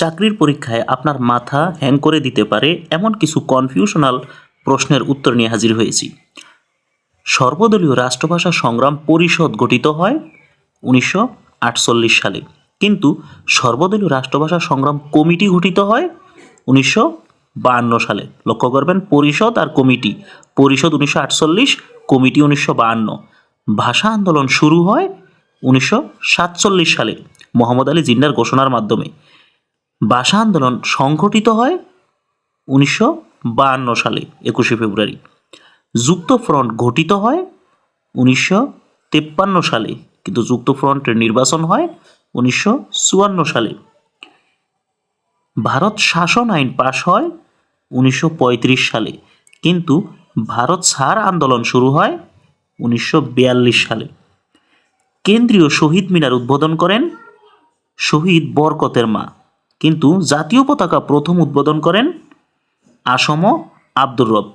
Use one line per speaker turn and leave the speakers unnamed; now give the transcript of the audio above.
চাকরির পরীক্ষায় আপনার মাথা হ্যাং করে দিতে পারে এমন কিছু কনফিউশনাল প্রশ্নের উত্তর নিয়ে হাজির হয়েছি। সর্বদলীয় রাষ্ট্রভাষা সংগ্রাম পরিষদ গঠিত হয় উনিশশো আটচল্লিশ সালে। কিন্তু সর্বদলীয় রাষ্ট্রভাষা সংগ্রাম কমিটি গঠিত হয় উনিশশো বাহান্ন সালে। লক্ষ্য করবেন, পরিষদ আর কমিটি। পরিষদ উনিশশো আটচল্লিশ, কমিটি উনিশশো বাহান্ন। ভাষা আন্দোলন শুরু হয় উনিশশো সাতচল্লিশ সালে, মোহাম্মদ আলী জিন্নার ঘোষণার মাধ্যমে। ভাষা আন্দোলন সংঘটিত হয় উনিশশো বাহান্ন সালে, একুশে ফেব্রুয়ারি। যুক্ত ফ্রন্ট গঠিত হয় উনিশশো তেপ্পান্ন সালে, কিন্তু যুক্ত ফ্রন্টের নির্বাচন হয় উনিশশো চুয়ান্ন সালে। ভারত শাসন আইন পাশ হয় উনিশশো পঁয়ত্রিশ সালে, কিন্তু ভারত ছাড় আন্দোলন শুরু হয় উনিশশো বিয়াল্লিশ সালে। কেন্দ্রীয় শহীদ মিনার উদ্বোধন করেন শহীদ বরকতের মা কিন্তু জাতীয় পতাকা প্রথম উদ্বোধন করেন আসম আব্দুর রব।